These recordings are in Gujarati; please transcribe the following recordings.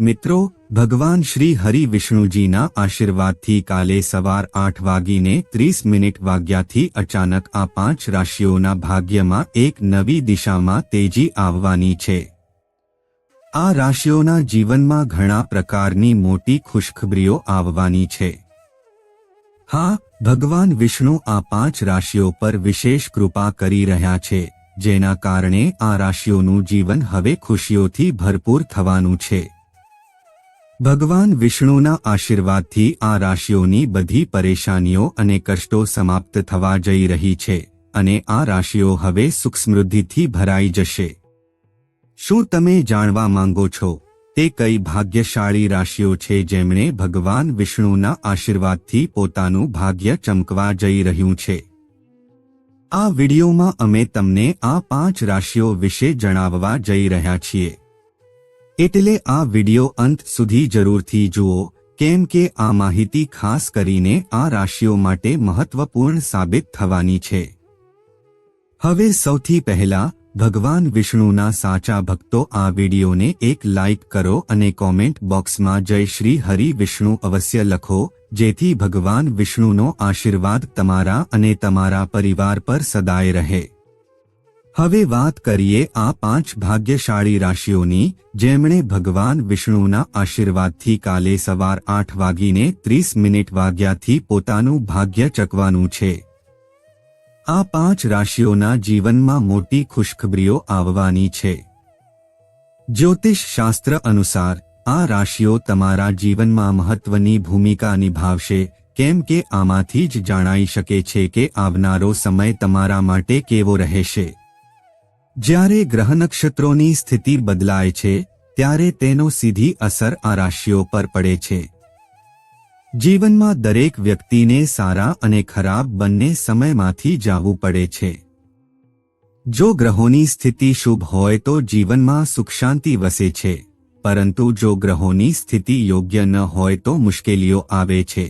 મિત્રો, ભગવાન શ્રી હરિ વિષ્ણુજીના આશીર્વાદથી કાલે સવાર આઠ વાગીને ત્રીસ મિનિટ વાગ્યાથી અચાનક આ પાંચ રાશિઓના ભાગ્યમાં એક નવી દિશામાં તેજી આવવાની છે. આ રાશિઓના જીવનમાં ઘણા પ્રકારની મોટી ખુશખબરીઓ આવવાની છે. હા, ભગવાન વિષ્ણુ આ પાંચ રાશિઓ પર વિશેષ કૃપા કરી રહ્યા છે, જેના કારણે આ રાશિઓનું જીવન હવે ખુશીઓથી ભરપૂર થવાનું છે. ભગવાન વિષ્ણુના આશીર્વાદથી આ રાશિઓની બધી પરેશાનીઓ અને કષ્ટો સમાપ્ત થવા જઈ રહી છે અને આ રાશિઓ હવે સુખ સમૃદ્ધિથી ભરાઈ જશે. શું તમે જાણવા માંગો છો? તે કઈ ભાગ્યશાળી રાશિઓ છે જેમણે ભગવાન વિષ્ણુના આશીર્વાદથી પોતાનું ભાગ્ય ચમકવા જઈ રહ્યું છે? આ વિડિયોમાં અમે તમને આ પાંચ રાશિઓ વિશે જણાવવા જઈ રહ્યા છીએ. એટલે આ વિડિયો અંત સુધી જરૂરથી જુઓ, કેમ કે આ માહિતી ખાસ કરીને આ રાશિઓ માટે મહત્વપૂર્ણ સાબિત થવાની છે. હવે સૌથી પહેલા, ભગવાન વિષ્ણુના સાચા ભક્તો આ વિડિયોને એક લાઇક કરો અને કોમેન્ટ બોક્સમાં જય શ્રી હરિ વિષ્ણુ અવશ્ય લખો, જેથી ભગવાન વિષ્ણુનો આશીર્વાદ તમારા અને તમારા પરિવાર પર સદાય રહે. હવે વાત કરીએ આ પાંચ ભાગ્યશાળી રાશિઓની, જેમણે ભગવાન વિષ્ણુના આશીર્વાદથી કાલે સવાર આઠ વાગીને ત્રીસ મિનિટ વાગ્યાથી પોતાનું ભાગ્ય ચકવાનું છે. આ પાંચ રાશિઓના જીવનમાં મોટી ખુશખબરીઓ આવવાની છે. જ્યોતિષ શાસ્ત્ર અનુસાર, આ રાશિઓ તમારા જીવનમાં મહત્વની ભૂમિકા નિભાવશે, કેમ કે આમાંથી જ જાણાઈ શકે છે કે આવનારો સમય તમારા માટે કેવો રહેશે. જ્યારે ગ્રહ નક્ષત્રોની સ્થિતિ બદલાય છે, ત્યારે તેનો સીધી અસર આ રાશિઓ પર પડે છે. જીવનમાં દરેક વ્યક્તિને સારા અને ખરાબ બંને સમયમાંથી જાવું પડે છે. જો ગ્રહોની સ્થિતિ શુભ હોય તો જીવનમાં સુખ શાંતિ વસે છે, પરંતુ જો ગ્રહોની સ્થિતિ યોગ્ય ન હોય તો મુશ્કેલીઓ આવે છે.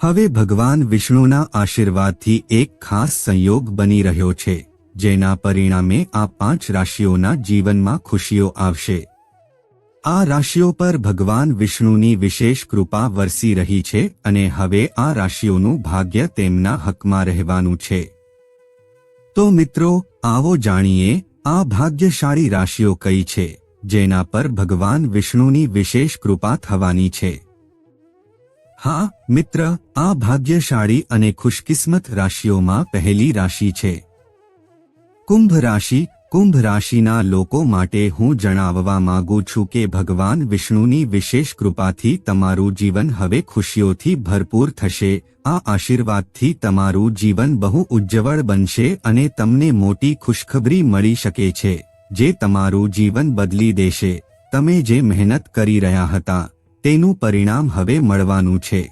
હવે ભગવાન વિષ્ણુના આશીર્વાદથી એક ખાસ સંયોગ બની રહ્યો છે. જેના પરિણામે આ પાંચ રાશિઓના જીવનમાં ખુશીઓ આવશે. આ રાશિઓ પર ભગવાન વિષ્ણુની વિશેષ કૃપા વરસી રહી છે અને હવે આ રાશિઓનું ભાગ્ય તેમના હકમાં રહેવાનું છે. તો મિત્રો, આવો જાણીએ, આ ભાગ્યશાળી રાશિઓ કઈ છે, જેના પર ભગવાન વિષ્ણુની વિશેષ કૃપા થવાની છે? હા, મિત્ર, આ ભાગ્યશાળી અને ખુશકિસ્મત રાશિઓમાં પહેલી રાશિ છે. કુંભ રાશિ કુંભ રાશિના લોકો માટે હું જણાવવા માંગુ છું કે ભગવાન વિષ્ણુની વિશેષ કૃપાથી તમારું જીવન હવે ખુશીઓથી ભરપૂર થશે. આ આશીર્વાદથી તમારું જીવન બહુ ઉજ્જવળ બનશે અને તમને મોટી ખુશખબરી મળી શકે છે, જે તમારું જીવન બદલી દેશે. તમે જે મહેનત કરી રહ્યા હતા, તેનું પરિણામ હવે મળવાનું છે.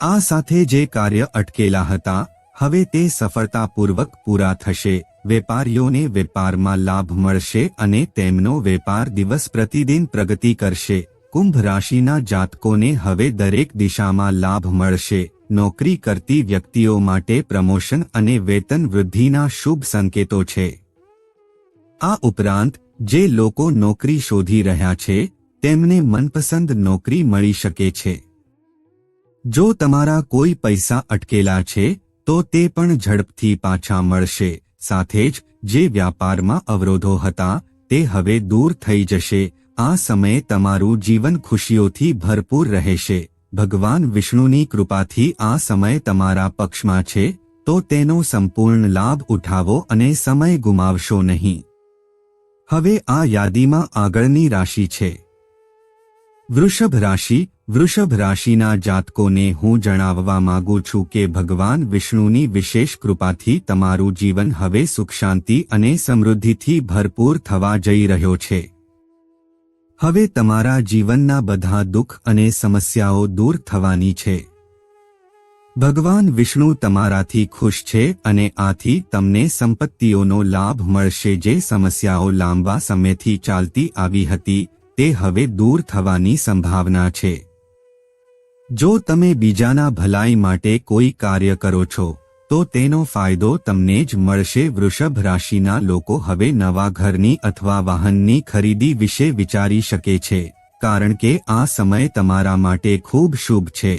આ સાથે જે કાર્ય અટકેલા હતા હવે તે સફળતાપૂર્વક પૂરા થશે. વેપારીઓને વેપારમાં લાભ મળશે અને તેમનો વેપાર દિવસ પ્રતિદિન પ્રગતિ કરશે. કુંભ રાશિના જાતકોને હવે દરેક દિશામાં લાભ મળશે. નોકરી કરતી વ્યક્તિઓ માટે પ્રમોશન અને વેતન વૃદ્ધિના શુભ સંકેતો છે. આ ઉપરાંત, જે લોકો નોકરી શોધી રહ્યા છે, તેમને મનપસંદ નોકરી મળી શકે છે. જો તમારા કોઈ પૈસા અટકેલા છે તો તે પણ ઝડપથી પાછા મળશે. સાથે જ જે વ્યાપારમાં અવરોધો હતા, તે હવે દૂર થઈ જશે. આ સમયે તમારું જીવન ખુશીઓથી ભરપૂર રહેશે. ભગવાન વિષ્ણુની કૃપાથી આ સમય તમારા પક્ષમાં છે, તો તેનો સંપૂર્ણ લાભ ઉઠાવો અને સમય ગુમાવશો નહીં. હવે આ યાદીમાં આગળની રાશિ છે. વૃષભ રાશિ વૃષભ રાશિના જાતકોને હું જણાવવા માંગુ છું કે ભગવાન વિષ્ણુની વિશેષ કૃપાથી તમારું જીવન હવે સુખ શાંતિ અને સમૃદ્ધિથી ભરપૂર થવા જઈ રહ્યો છે. હવે તમારા જીવનના બધા દુઃખ અને સમસ્યાઓ દૂર થવાની છે. ભગવાન વિષ્ણુ તમારાથી ખુશ છે અને આથી તમને સંપત્તિઓનો લાભ મળશે જે સમસ્યાઓ લાંબા સમયથી ચાલતી આવી હતી, તે હવે દૂર થવાની સંભાવના છે. જો તમે બીજાના ભલાઈ માટે કોઈ કાર્ય કરો છો, તો તેનો ફાયદો તમને જ મળશે. વૃષભ રાશિના લોકો હવે નવા ઘરની અથવા વાહનની ખરીદી વિશે વિચારી શકે છે, કારણ કે આ સમય તમારા માટે ખૂબ શુભ છે.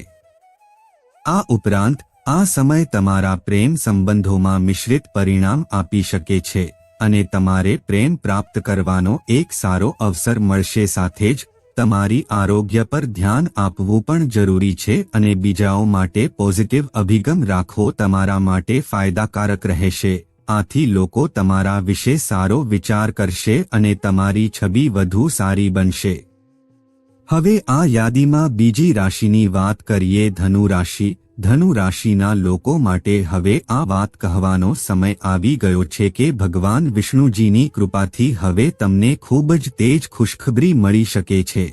આ ઉપરાંત, આ સમય તમારા પ્રેમ સંબંધોમાં મિશ્રિત પરિણામ આપી શકે છે, અને તમારે પ્રેમ પ્રાપ્ત કરવાનો એક સારો અવસર મળશે સાથે જ તમારી આરોગ્ય પર ધ્યાન આપવું પણ જરૂરી છે અને બીજાઓ માટે પોઝિટિવ અભિગમ રાખવો તમારા માટે ફાયદાકારક રહેશે. આથી લોકો તમારા વિશે સારો વિચાર કરશે અને તમારી છબી વધુ સારી બનશે. હવે આ યાદીમાં બીજી રાશિની વાત કરીએ ધનુ રાશિ. ધનુ રાશિના લોકો માટે હવે આ વાત કહેવાનો સમય આવી ગયો છે કે ભગવાન વિષ્ણુજીની કૃપાથી હવે તમને ખૂબ જ તેજ ખુશખબરી મળી શકે છે.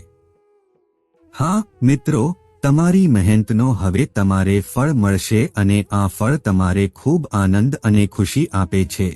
હા, મિત્રો, તમારી મહેનતનો હવે તમારે ફળ મળશે અને આ ફળ તમારે ખૂબ આનંદ અને ખુશી આપે છે.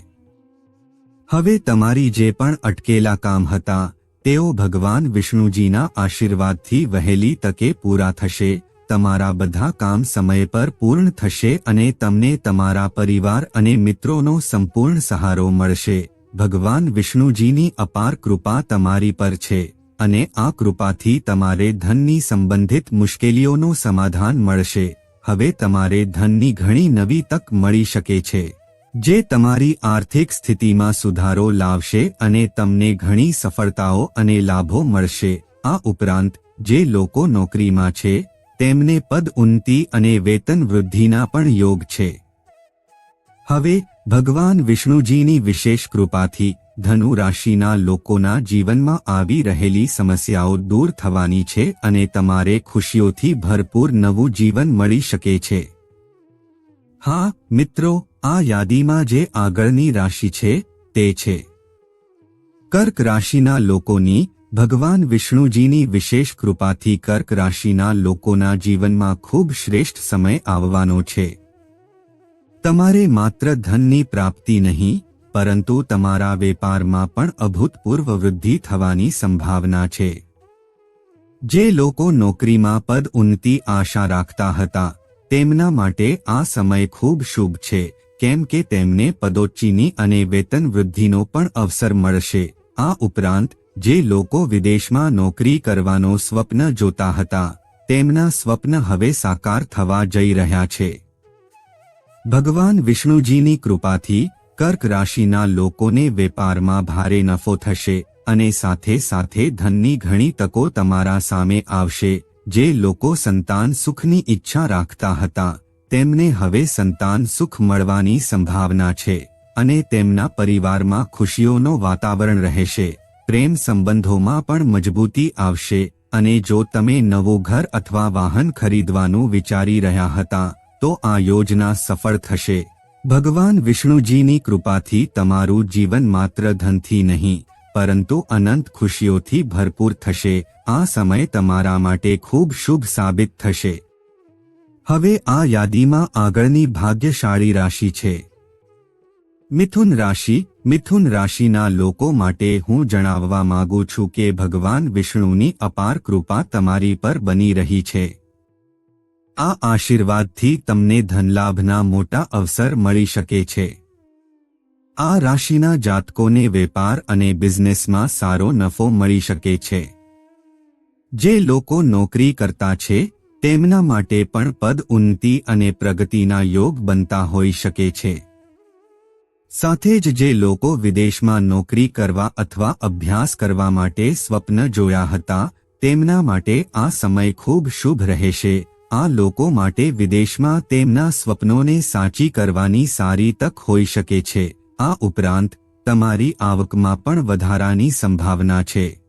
હવે તમારી જે પણ અટકેલા કામ હતા, તેઓ ભગવાન વિષ્ણુજીના આશીર્વાદથી વહેલી તકે પૂરા થશે તમારા બધા કામ સમય પર પૂર્ણ થશે અને તમને તમારા પરિવાર અને મિત્રોનો સંપૂર્ણ સહારો મળશે. ભગવાન વિષ્ણુજીની અપાર કૃપા તમારી પર છે અને આ કૃપાથી તમારે ધનની સંબંધિત મુશ્કેલીઓનું સમાધાન મળશે. હવે તમારે ધનની ઘણી નવી તક મળી શકે છે. જે તમારી આર્થિક સ્થિતિમાં સુધારો લાવશે અને તમને ઘણી સફળતાઓ અને લાભો મળશે. આ ઉપરાંત, જે લોકો નોકરીમાં છે તેમને પદ ઉન્નતિ અને વેતન વૃદ્ધિના પણ યોગ છે. હવે, ભગવાન વિષ્ણુજીની વિશેષ કૃપાથી ધનુ રાશિના લોકોના જીવનમાં આવી રહેલી સમસ્યાઓ દૂર થવાની છે અને તમારે ખુશીઓથી ભરપૂર નવું જીવન મળી શકે છે. હા, મિત્રો, આ યાદીમાં જે આગળની રાશિ છે, તે છે. કર્ક રાશિના લોકોની ભગવાન વિષ્ણુજીની વિશેષ કૃપાથી કર્ક રાશિના લોકોના જીવનમાં ખૂબ શ્રેષ્ઠ સમય આવવાનો છે. તમારે માત્ર ધનની પ્રાપ્તિ નહીં, પરંતુ તમારા વેપારમાં પણ અભૂતપૂર્વ વૃદ્ધિ થવાની સંભાવના છે. જે લોકો નોકરીમાં પદ ઉન્નતિ આશા રાખતા હતા, તેમના માટે આ સમય ખૂબ શુભ છે, કેમ કે તેમને પદોચ્ચીની અને વેતન વૃદ્ધિનો પણ અવસર મળશે. આ ઉપરાંત જે લોકો વિદેશમાં નોકરી કરવાનો સ્વપ્ન જોતા હતા, તેમના સ્વપ્ન હવે સાકાર થવા જઈ રહ્યા છે. ભગવાન વિષ્ણુજીની કૃપાથી કર્ક રાશિના લોકોને વેપારમાં ભારે નફો થશે અને સાથે સાથે ધનની ઘણી તકો તમારા સામે આવશે. જે લોકો સંતાન સુખની ઈચ્છા રાખતા હતા, તેમને હવે સંતાન સુખ મળવાની સંભાવના છે અને તેમના પરિવારમાં ખુશીઓનો વાતાવરણ રહેશે. પ્રેમ સંબંધોમાં પણ મજબૂતી આવશે અને જો તમે નવું ઘર અથવા વાહન ખરીદવાનું વિચારી રહ્યા હતા, તો આ યોજના સફળ થશે. ભગવાન વિષ્ણુજીની કૃપાથી તમારું જીવન માત્ર ધનથી નહીં, પરંતુ અનંત ખુશીઓથી ભરપૂર થશે. આ સમય તમારા માટે ખૂબ શુભ સાબિત થશે. હવે આ યાદીમાં આગળની ભાગ્યશાળી રાશિ છે. મિથુન રાશિ, મિથુન રાશિના લોકો માટે હું જણાવવા માંગુ છું કે ભગવાન વિષ્ણુની અપાર કૃપા તમારી પર બની રહી છે. આ આશીર્વાદથી તમને ધનલાભના મોટા અવસર મળી શકે છે. આ રાશિના જાતકોને વેપાર અને બિઝનેસમાં સારો નફો મળી શકે છે. જે લોકો નોકરી કરતા છે, તેમના માટે પણ પદ ઉન્નતિ અને પ્રગતિના યોગ બનતા હોઈ શકે છે. સાથે જ જે લોકો વિદેશમાં નોકરી કરવા અથવા અભ્યાસ કરવા માટે સ્વપ્ન જોયા હતા, તેમના માટે આ સમય ખૂબ શુભ રહેશે. આ લોકો માટે વિદેશમાં તેમના સ્વપ્નોને સાચી કરવાની સારી તક હોઈ શકે છે. આ ઉપરાંત, તમારી આવકમાં પણ વધારાની સંભાવના છે.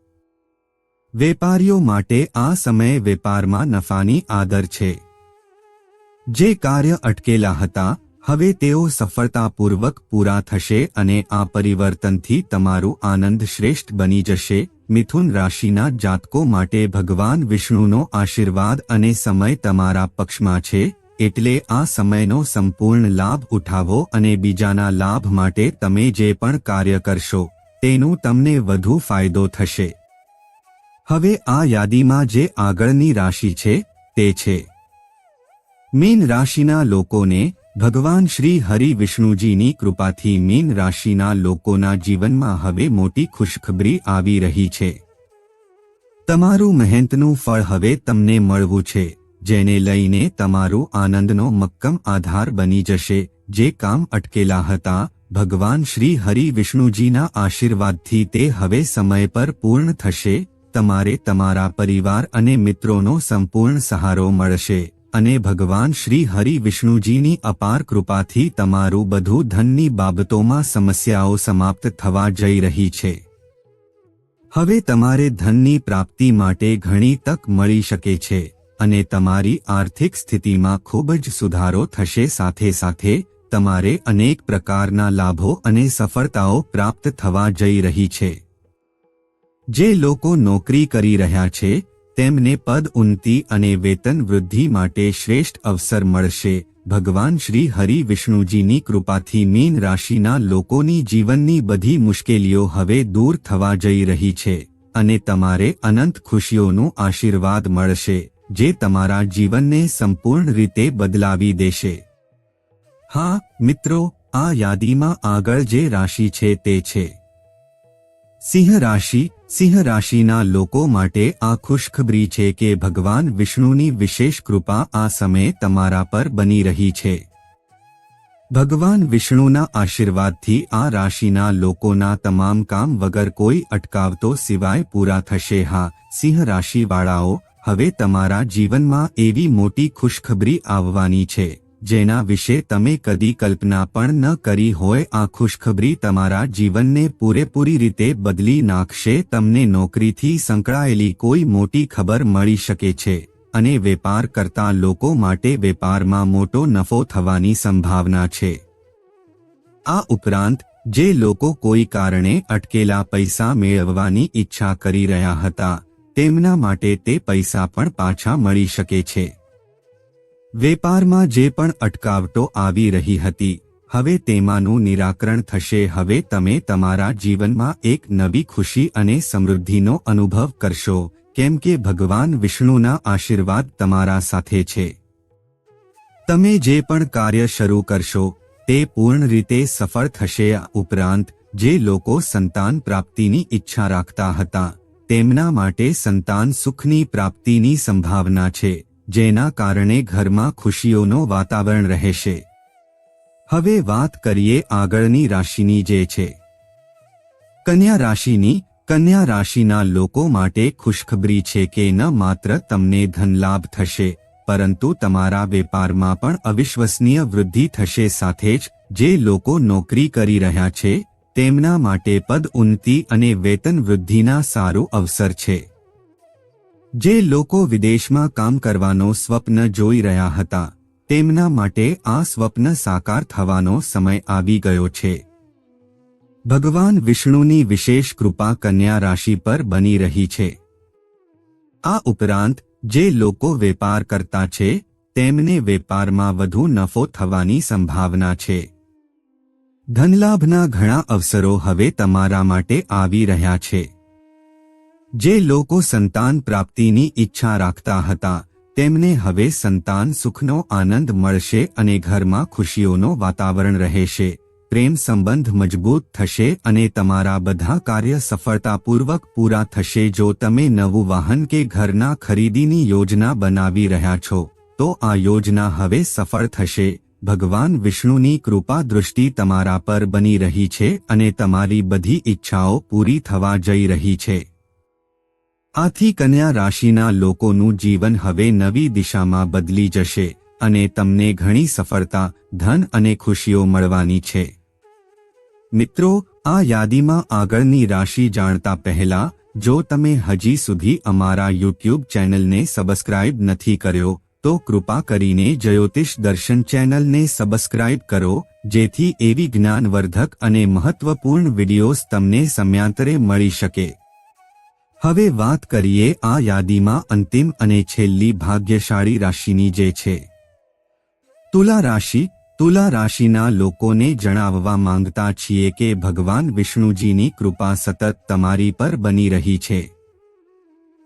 વેપારીઓ માટે આ સમયે વેપારમાં નફાની આદર છે. જે કાર્ય અટકેલા હતા હવે તેઓ સફળતાપૂર્વક પૂરા થશે અને આ પરિવર્તનથી તમારું આનંદ શ્રેષ્ઠ બની જશે. મિથુન રાશિના જાતકો માટે ભગવાન વિષ્ણુનો આશીર્વાદ અને સમય તમારા પક્ષમાં છે, એટલે આ સમયનો સંપૂર્ણ લાભ ઉઠાવો અને બીજાના લાભ માટે તમે જે પણ કાર્ય કરશો, તેનું તમને વધુ ફાયદો થશે. હવે આ યાદીમાં જે આગળની રાશિ છે, તે છે. મીન રાશિના લોકોને ભગવાન શ્રી હરિ વિષ્ણુજીની કૃપાથી મીન રાશિના લોકોના જીવનમાં હવે મોટી ખુશખબરી આવી રહી છે. તમારું મહેનતનું ફળ હવે તમને મળવું છે, જેને લઈને તમારું આનંદનો મક્કમ આધાર બની જશે. જે કામ અટકેલા હતા, ભગવાન શ્રી હરિ વિષ્ણુજીના આશીર્વાદથી તે હવે સમય પર પૂર્ણ થશે. તમારે તમારા પરિવાર અને મિત્રોનો સંપૂર્ણ સહારો મળશે. અને ભગવાન શ્રી હરિ વિષ્ણુજીની અપાર કૃપાથી તમારું બધું ધનની બાબતોમાં સમસ્યાઓ સમાપ્ત થવા જઈ રહી છે. હવે તમારે ધનની પ્રાપ્તિ માટે ઘણી તક મળી શકે છે અને તમારી આર્થિક સ્થિતિમાં ખૂબ જ સુધારો થશે. સાથે સાથે તમારે અનેક પ્રકારના લાભો અને સફળતાઓ પ્રાપ્ત થવા જઈ રહી છે. જે લોકો નોકરી કરી રહ્યા છે તેમને પદ ઉન્નતિ અને વેતન વૃદ્ધિ માટે શ્રેષ્ઠ અવસર મળશે. ભગવાન શ્રી હરિ વિષ્ણુજીની કૃપાથી મીન રાશિના લોકોની જીવનની બધી મુશ્કેલીઓ હવે દૂર થવા જઈ રહી છે અને તમારે અનંત ખુશીઓનું આશીર્વાદ મળશે, જે તમારા જીવનને સંપૂર્ણ રીતે બદલાવી દેશે. હા, મિત્રો, આ યાદીમાં આગળ જે રાશિ છે તે છે. સિંહ રાશિ સિંહ રાશિના લોકો માટે આ ખુશખબરી છે કે ભગવાન વિષ્ણુની વિશેષ કૃપા આ સમયે તમારા પર બની રહી છે. ભગવાન વિષ્ણુના આશીર્વાદથી આ રાશિના લોકોના તમામ કામ વગર કોઈ અટકાવતો સિવાય પૂરા થશે. હા સિંહ રાશિવાળાઓ હવે તમારા જીવનમાં એવી મોટી ખુશખબરી આવવાની છે. જેના વિશે તમે કદી કલ્પના પણ ન કરી હોય, આ ખુશખબરી તમારા જીવનને પૂરેપૂરી રીતે બદલી નાખશે, તમને નોકરીથી સંકળાયેલી કોઈ મોટી ખબર મળી શકે છે. અને વેપાર કરતા લોકો માટે વેપારમાં મોટો નફો થવાની સંભાવના છે. આ ઉપરાંત, જે લોકો કોઈ કારણે અટકેલા પૈસા મેળવવાની ઈચ્છા કરી રહ્યા હતા, તેમના માટે તે પૈસા પણ પાછા મળી શકે છે. વેપારમાં જે પણ અટકાવટો આવી રહી હતી, હવે તેમાંનું નિરાકરણ થશે. હવે તમે તમારા જીવનમાં એક નવી ખુશી અને સમૃદ્ધિનો અનુભવ કરશો, કેમ કે ભગવાન વિષ્ણુના આશીર્વાદ તમારા સાથે છે. તમે જે પણ કાર્ય શરૂ કરશો, તે પૂર્ણ રીતે સફળ થશે. ઉપરાંત, જે લોકો સંતાન પ્રાપ્તિની ઈચ્છા રાખતા હતા, તેમના માટે સંતાન સુખની પ્રાપ્તિની સંભાવના છે. જેના કારણે ઘરમાં ખુશીઓનો વાતાવરણ રહેશે. હવે વાત કરીએ આગળની રાશિની જે છે. કન્યા રાશિની, કન્યા રાશિના લોકો માટે ખુશખબરી છે કે ન માત્ર તમને ધનલાભ થશે, પરંતુ તમારા વેપારમાં પણ અવિશ્વસનીય વૃદ્ધિ થશે સાથે જ જે લોકો નોકરી કરી રહ્યા છે, તેમના માટે પદ ઉન્નતિ અને વેતન વૃદ્ધિના સારું અવસર છે. જે લોકો વિદેશમાં કામ કરવાનો સ્વપ્ન જોઈ રહ્યા હતા, તેમના માટે આ સ્વપ્ન સાકાર થવાનો સમય આવી ગયો છે. ભગવાન વિષ્ણુની વિશેષ કૃપા કન્યા રાશિ પર બની રહી છે. આ ઉપરાંત, જે લોકો વેપાર કરતા છે, તેમને વેપારમાં વધુ નફો થવાની સંભાવના છે. ધનલાભના ઘણા અવસરો હવે તમારા માટે આવી રહ્યા છે. જે લોકો સંતાન પ્રાપ્તિની ઈચ્છા રાખતા હતા, તેમને હવે સંતાન સુખનો આનંદ મળશે અને ઘરમાં ખુશીઓનો વાતાવરણ રહેશે, પ્રેમ સંબંધ મજબૂત થશે અને તમારા બધા કાર્ય સફળતાપૂર્વક પૂરા થશે. જો તમે નવું વાહન કે ઘરના ખરીદીની યોજના બનાવી રહ્યા છો, તો આ યોજના હવે સફળ થશે. ભગવાન વિષ્ણુની કૃપા દૃષ્ટિ તમારા પર બની રહી છે અને તમારી બધી ઈચ્છાઓ પૂરી થવા જઈ રહી છે. આથી કન્યા રાશિના લોકોનું જીવન હવે નવી દિશામાં બદલી જશે અને તમને ઘણી સફળતા, ધન અને ખુશીઓ મળવાની છે. મિત્રો, આ યાદીમાં આગળની રાશિ જાણતા પહેલા, જો તમે હજી સુધી અમારા યુટ્યુબ ચેનલને સબસ્ક્રાઇબ નથી કર્યો, તો કૃપા કરીને જ્યોતિષ દર્શન ચેનલને સબસ્ક્રાઇબ કરો, જેથી એવી જ્ઞાનવર્ધક અને મહત્વપૂર્ણ વિડિયોઝ તમને સમયાંતરે મળી શકે. હવે વાત કરીએ આ યાદીમાં અંતિમ અને છેલ્લી ભાગ્યશાળી રાશિની જે છે. તુલા રાશિ, તુલા રાશિના લોકોને જણાવવા માંગતા છીએ કે ભગવાન વિષ્ણુજીની કૃપા સતત તમારી પર બની રહી છે.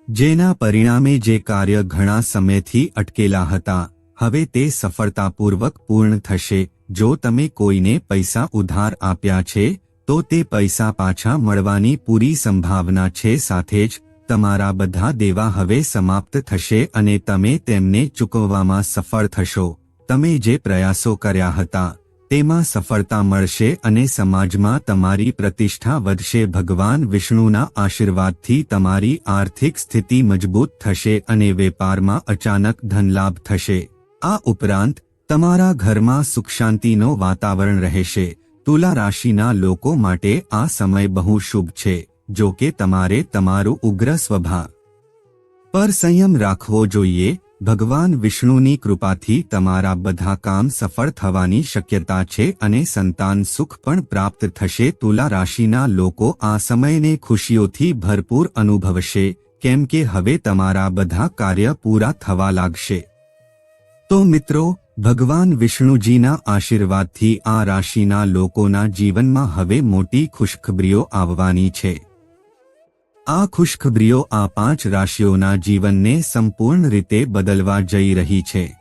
જેના પરિણામે જે કાર્ય ઘણા સમયથી અટકેલા હતા, હવે તે સફળતાપૂર્વક પૂર્ણ થશે. જો તમે કોઈને પૈસા ઉધાર આપ્યા છે તો તે પૈસા પાછા મળવાની પૂરી સંભાવના છે સાથે જ, તમારા બધા દેવા હવે સમાપ્ત થશે અને તમે તેમને ચૂકવવામાં સફળ થશો. તમે જે પ્રયાસો કર્યા હતા, તેમાં સફળતા મળશે અને સમાજમાં તમારી પ્રતિષ્ઠા વધશે. ભગવાન વિષ્ણુના આશીર્વાદથી તમારી આર્થિક સ્થિતિ મજબૂત થશે અને વેપારમાં અચાનક ધનલાભ થશે. આ ઉપરાંત, તમારા ઘરમાં સુખ શાંતિનો વાતાવરણ રહેશે. તુલા રાશિના લોકો માટે આ સમય બહુ શુભ છે, જો કે તમારે તમારું ઉગ્ર સ્વભાવ પર સંયમ રાખવો જોઈએ. ભગવાન વિષ્ણુની કૃપાથી તમારા બધા કામ સફળ થવાની શક્યતા છે અને સંતાન સુખ પણ પ્રાપ્ત થશે. તુલા રાશિના લોકો આ સમયને ખુશીઓથી ભરપૂર અનુભવશે, કેમ કે હવે તમારા બધા કાર્ય પૂરા થવા લાગશે. તો મિત્રો ભગવાન વિષ્ણુજીના આશીર્વાદથી આ રાશિના લોકોના જીવનમાં હવે મોટી ખુશખબરીઓ આવવાની છે. આ ખુશખબરીઓ આ પાંચ રાશિઓના જીવનને સંપૂર્ણ રીતે બદલવા જઈ રહી છે.